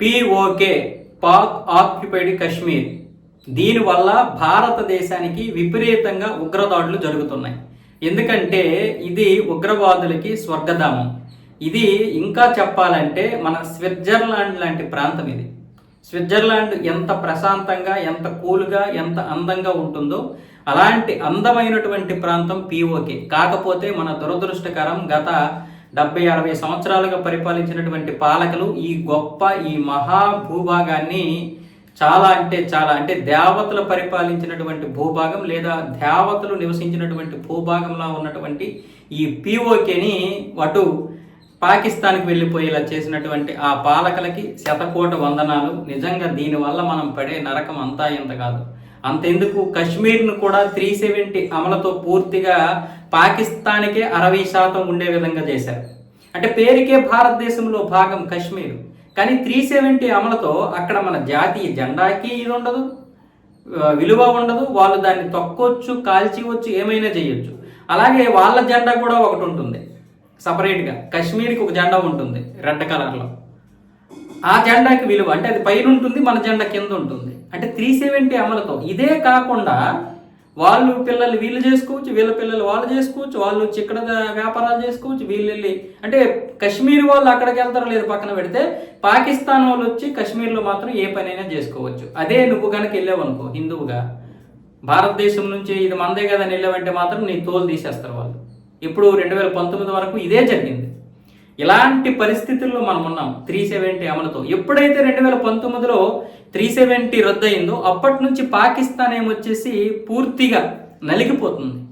PoK Pak occupied Kashmir దీనివల్ల భారతదేశానికి విపరీతంగా ఉగ్రదాడులు జరుగుతున్నాయి. ఎందుకంటే ఇది ఉగ్రవాదులకి స్వర్గధామం. ఇది ఇంకా చెప్పాలంటే మన స్విట్జర్లాండ్ లాంటి ప్రాంతం ఇది. స్విట్జర్లాండ్ ఎంత ప్రశాంతంగా ఎంత కూల్గా ఎంత అందంగా ఉంటుందో అలాంటి అందమైనటువంటి ప్రాంతం పిఓకే కాకపోతే మన దురదృష్టకరం గత డెబ్బై అరవై సంవత్సరాలుగా పరిపాలించినటువంటి పాలకులు ఈ గొప్ప ఈ మహా భూభాగాన్ని చాలా అంటే చాలా అంటే దేవతలు పరిపాలించినటువంటి భూభాగం లేదా దేవతలు నివసించినటువంటి భూభాగంలో ఉన్నటువంటి ఈ పిఓకేని అటు పాకిస్తాన్కి వెళ్ళిపోయేలా చేసినటువంటి ఆ పాలకులకి శతకోట వందనాలు. నిజంగా దీనివల్ల మనం పడే నరకం అంతా ఇంత కాదు. అంతెందుకు కశ్మీర్ను కూడా త్రీ సెవెంటీ అమలతో పూర్తిగా పాకిస్తాన్కే అరవై శాతం ఉండే విధంగా చేశారు. అంటే పేరుకే భారతదేశంలో భాగం కశ్మీర్. కానీ త్రీ సెవెంటీ అమలతో అక్కడ మన జాతీయ జెండాకి ఇది ఉండదు. విలువ ఉండదు. వాళ్ళు దాన్ని తొక్కొచ్చు కాల్చివచ్చు ఏమైనా చేయొచ్చు. అలాగే వాళ్ళ జెండా కూడా ఒకటి ఉంటుంది. సపరేట్గా. కశ్మీర్కి ఒక జెండా ఉంటుంది. రెడ్ కలర్లో. ఆ జెండాకి విలువ అంటే అది పైన ఉంటుంది మన జెండా కింద ఉంటుంది. అంటే త్రీ సెవెంటీ అమలుతో. ఇదే కాకుండా వాళ్ళు పిల్లలు వీళ్ళు చేసుకోవచ్చు వీళ్ళ పిల్లలు వాళ్ళు చేసుకోవచ్చు వాళ్ళు వచ్చి ఇక్కడ వ్యాపారాలు చేసుకోవచ్చు వీళ్ళు వెళ్ళి అంటే కశ్మీర్ వాళ్ళు అక్కడికి వెళ్తారో లేదు పక్కన పెడితే పాకిస్తాన్ వాళ్ళు వచ్చి కశ్మీర్లో మాత్రం ఏ పనైనా చేసుకోవచ్చు. అదే నువ్వు కనుక వెళ్ళావు అనుకో హిందువుగా భారతదేశం నుంచి ఇది మందే కదా వెళ్ళావంటే మాత్రం నీ తోలు తీసేస్తారు వాళ్ళు. ఇప్పుడు రెండు వేల పంతొమ్మిది వరకు ఇదే జరిగింది. ఇలాంటి పరిస్థితుల్లో మనం ఉన్నాం. త్రీ సెవెంటీ అమలుతో. ఎప్పుడైతే రెండు వేల పంతొమ్మిదిలో త్రీ సెవెంటీ రద్దయిందో అప్పటి నుంచి పాకిస్తాన్ ఏమొచ్చేసి పూర్తిగా నలిగిపోతుంది.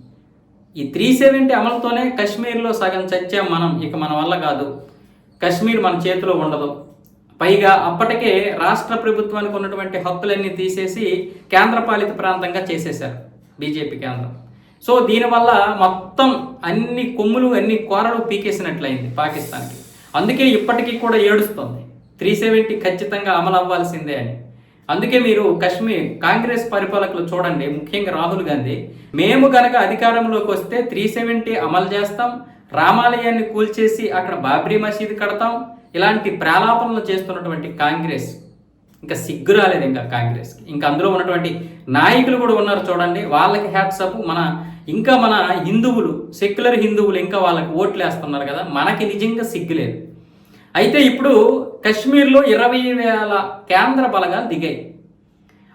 ఈ త్రీ సెవెంటీ అమలుతోనే కాశ్మీర్లో సగం చచ్చాం మనం. ఇక మన వల్ల కాదు. కాశ్మీర్ మన చేతిలో ఉండదు. పైగా అప్పటికే రాష్ట్ర ప్రభుత్వానికి ఉన్నటువంటి హక్కులన్నీ తీసేసి కేంద్రపాలిత ప్రాంతంగా చేసేశారు. బీజేపీ కేంద్రం. సో దీనివల్ల మొత్తం అన్ని కొమ్ములు అన్ని కూరలు పీకేసినట్లయింది పాకిస్తాన్కి. అందుకే ఇప్పటికీ కూడా ఏడుస్తుంది. త్రీ సెవెంటీ ఖచ్చితంగా అమలు అవ్వాల్సిందే అని. అందుకే మీరు కశ్మీర్ కాంగ్రెస్ పరిపాలకులు చూడండి ముఖ్యంగా రాహుల్ గాంధీ. మేము గనక అధికారంలోకి వస్తే త్రీ సెవెంటీ అమలు చేస్తాం. రామాలయాన్ని కూల్చేసి అక్కడ బాబ్రీ మసీద్ కడతాం. ఇలాంటి ప్రాలాపనలు చేస్తున్నటువంటి కాంగ్రెస్ ఇంకా సిగ్గు రాలేదు ఇంకా కాంగ్రెస్కి. ఇంకా అందులో ఉన్నటువంటి నాయకులు కూడా ఉన్నారు చూడండి. వాళ్ళకి హ్యాట్సప్ మన ఇంకా మన హిందువులు సెక్యులర్ హిందువులు ఇంకా వాళ్ళకి ఓట్లు వేస్తున్నారు కదా. మనకి నిజంగా సిగ్గు లేదు. అయితే ఇప్పుడు కశ్మీర్లో ఇరవై వేల కేంద్ర బలగాలు దిగాయి.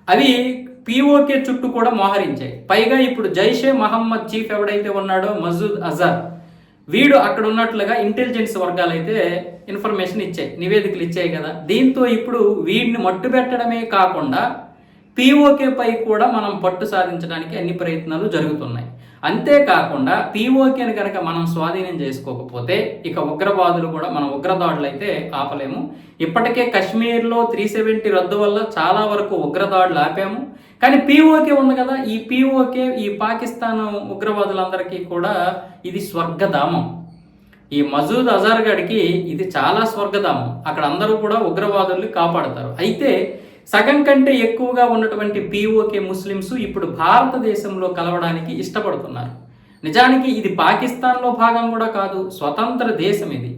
అవి పిఓకే చుట్టూ కూడా మోహరించాయి. పైగా ఇప్పుడు జైషే మహమ్మద్ చీఫ్ ఎవడైతే ఉన్నాడో మజూద్ అజార్ వీడు అక్కడ ఉన్నట్లుగా ఇంటెలిజెన్స్ వర్గాలు అయితే ఇన్ఫర్మేషన్ ఇచ్చాయి నివేదికలు ఇచ్చాయి కదా. దీంతో ఇప్పుడు వీడిని మట్టుబెట్టడమే కాకుండా పీఓకేపై కూడా మనం పట్టు సాధించడానికి అన్ని ప్రయత్నాలు జరుగుతున్నాయి. అంతేకాకుండా పీఓకేని కనుక మనం స్వాధీనం చేసుకోకపోతే ఇక ఉగ్రవాదులు కూడా మన ఉగ్రదాడులు అయితే ఆపలేము. ఇప్పటికే కశ్మీర్లో త్రీ సెవెంటీ రద్దు వల్ల చాలా వరకు ఉగ్రదాడులు ఆపాము. కానీ పిఓకే ఉంది కదా ఈ పిఓకే ఈ పాకిస్తాన్ ఉగ్రవాదులందరికీ కూడా ఇది స్వర్గధామం. ఈ మజూద్ అజార్ గడికి ఇది చాలా స్వర్గధామం. అక్కడ అందరూ కూడా ఉగ్రవాదుల్ని కాపాడతారు. అయితే సగం కంటే ఎక్కువగా ఉన్నటువంటి పిఓకే ముస్లిమ్స్ ఇప్పుడు భారతదేశంలో కలవడానికి ఇష్టపడుతున్నారు. నిజానికి ఇది పాకిస్తాన్లో భాగం కూడా కాదు స్వతంత్ర దేశం ఇది.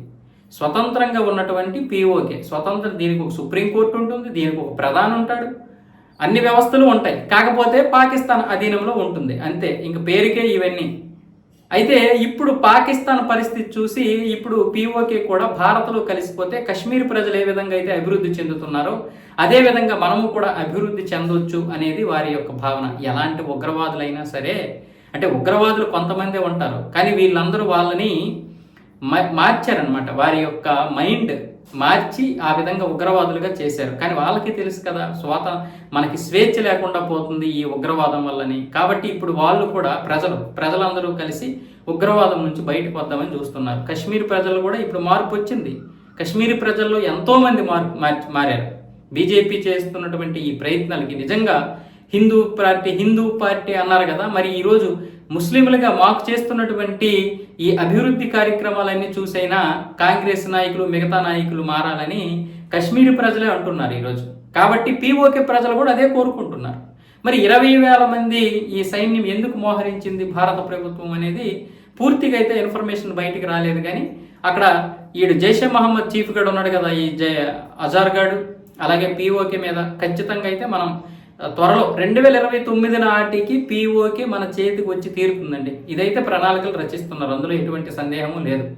స్వతంత్రంగా ఉన్నటువంటి పిఓకే స్వతంత్ర దీనికి ఒక సుప్రీంకోర్టు ఉంటుంది దీనికి ఒక ప్రధాని ఉంటాడు. అన్ని వ్యవస్థలు ఉంటాయి. కాకపోతే పాకిస్తాన్ అధీనంలో ఉంటుంది. అంతే. ఇంక పేరుకే ఇవన్నీ. అయితే ఇప్పుడు పాకిస్తాన్ పరిస్థితి చూసి ఇప్పుడు పీఓకే కూడా భారత్లో కలిసిపోతే కశ్మీర్ ప్రజలు ఏ విధంగా అయితే అభివృద్ధి చెందుతున్నారో అదే విధంగా మనము కూడా అభివృద్ధి చెందొచ్చు అనేది వారి యొక్క భావన. ఎలాంటి ఉగ్రవాదులైనా సరే అంటే ఉగ్రవాదులు కొంతమందే ఉంటారు కానీ వీళ్ళందరూ వాళ్ళని మార్చారనమాట వారి యొక్క మైండ్ మార్చి ఆ విధంగా ఉగ్రవాదులుగా చేశారు. కానీ వాళ్ళకి తెలుసు కదా స్వాత మనకి స్వేచ్ఛ లేకుండా పోతుంది ఈ ఉగ్రవాదం వల్లని. కాబట్టి ఇప్పుడు వాళ్ళు కూడా ప్రజలు ప్రజలందరూ కలిసి ఉగ్రవాదం నుంచి బయటకు వద్దామని చూస్తున్నారు. కశ్మీర్ ప్రజలు కూడా ఇప్పుడు మార్పు వచ్చింది. కశ్మీరీ ప్రజల్లో ఎంతోమంది మార్పు మారారు. బీజేపీ చేస్తున్నటువంటి ఈ ప్రయత్నాలకి నిజంగా హిందూ పార్టీ హిందూ పార్టీ అన్నారు కదా మరి ఈరోజు ముస్లింలుగా మాకు చేస్తున్నటువంటి ఈ అభివృద్ధి కార్యక్రమాలన్నీ చూసైనా కాంగ్రెస్ నాయకులు మిగతా నాయకులు మారాలని కశ్మీరీ ప్రజలే అంటున్నారు ఈరోజు. కాబట్టి పీఓకే ప్రజలు కూడా అదే కోరుకుంటున్నారు. మరి ఇరవై వేల మంది ఈ సైన్యం ఎందుకు మోహరించింది భారత ప్రభుత్వం అనేది పూర్తిగా అయితే ఇన్ఫర్మేషన్ బయటికి రాలేదు కానీ అక్కడ ఈడు జైషే మహమ్మద్ చీఫ్ గడ్ ఉన్నాడు కదా ఈ జై అజార్ అలాగే పీఓకే మీద ఖచ్చితంగా అయితే మనం త్వరలో. రెండు వేల ఇరవై తొమ్మిది నాటికి పీఓకే మన చేతికి వచ్చి తీరుతుందండి. ఇదైతే ప్రణాళికలు రచిస్తున్నారు. అందులో ఎటువంటి సందేహము లేదు.